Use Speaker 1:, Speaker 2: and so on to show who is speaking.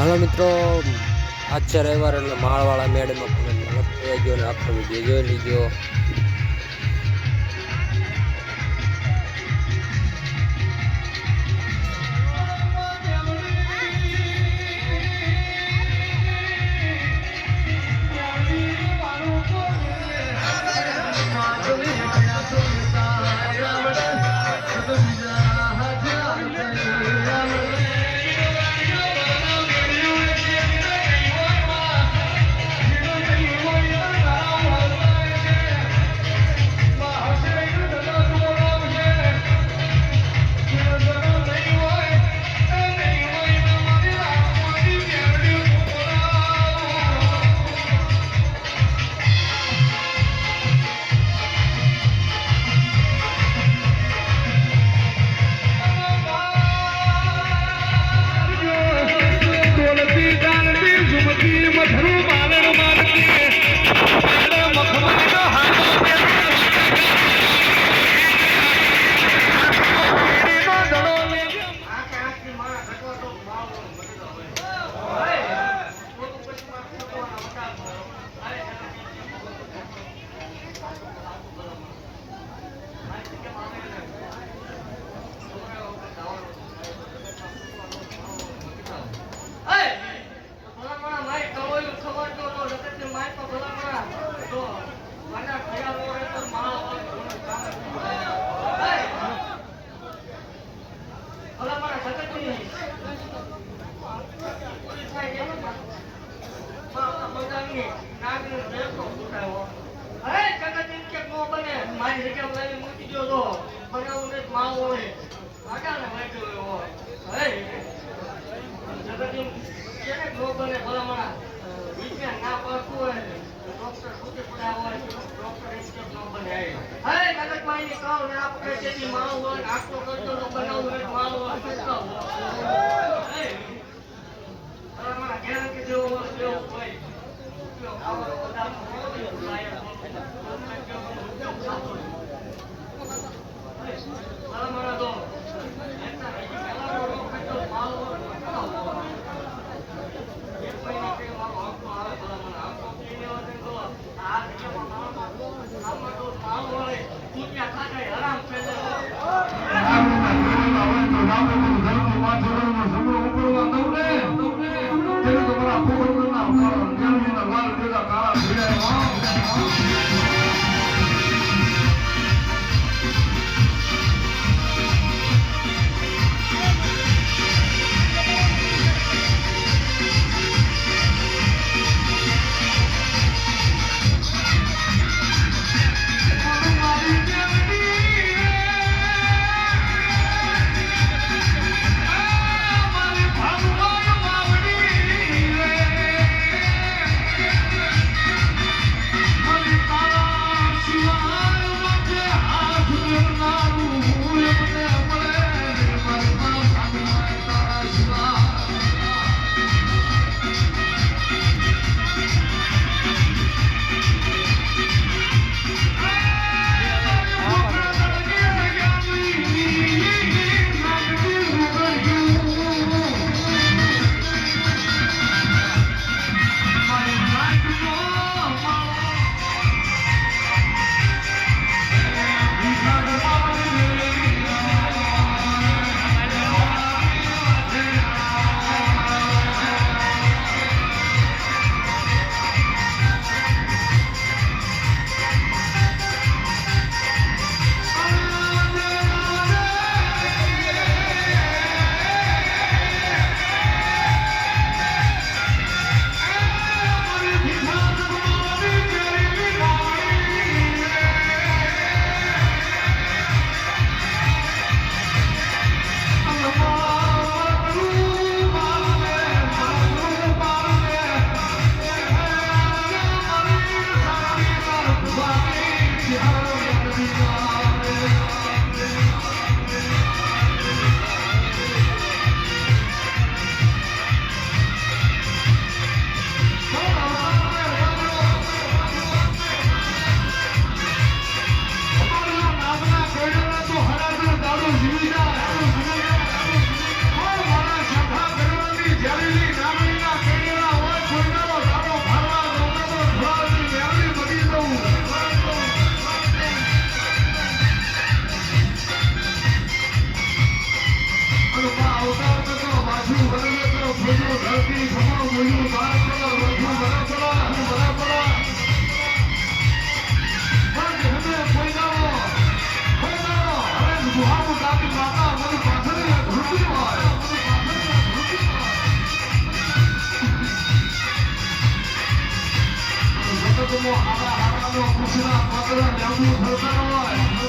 Speaker 1: હાલો મિત્રો આજ છે રવિવાર એટલે માળવાળા મેડમાં ગયો ને આખો વીડિયો જોઈ લીજો
Speaker 2: મારી જગ્યા લઈને મૂકી દો તો બનાવું ને માવો હોય આગળ ને વાંચ્યો હોય હે જગતની કેને નો બને ભલામણા વિજ્ઞાન ના પડતું હોય ડોક્ટર સુધી પડ્યા હોય ડોક્ટર એમ નો બને હે જગતમાં એની કહું ને આ પકડે તેથી માવ હોય આટલો કરતો નો બનાવું ને માવ હોય સસ્તા હોય હે ભલામણા ગેરંટી જેવો હોય તેવો હોય ઉપયોગ આવડો બધાનો હોય લાયક ભલામણા તો એના પહેલા ડોક્ટર માવ હોય એક મહિના કે મારો હપ્તો આવે ભલામણા હપ્તો પીને હોય તો આ જગ્યામાં મારો આમાં તો માવ હોય પૂજ્યા ખાતા હરામ થઈ જાય મારી
Speaker 1: Come on, I'm not, I'm not, I'm not, I'm not, I'm not,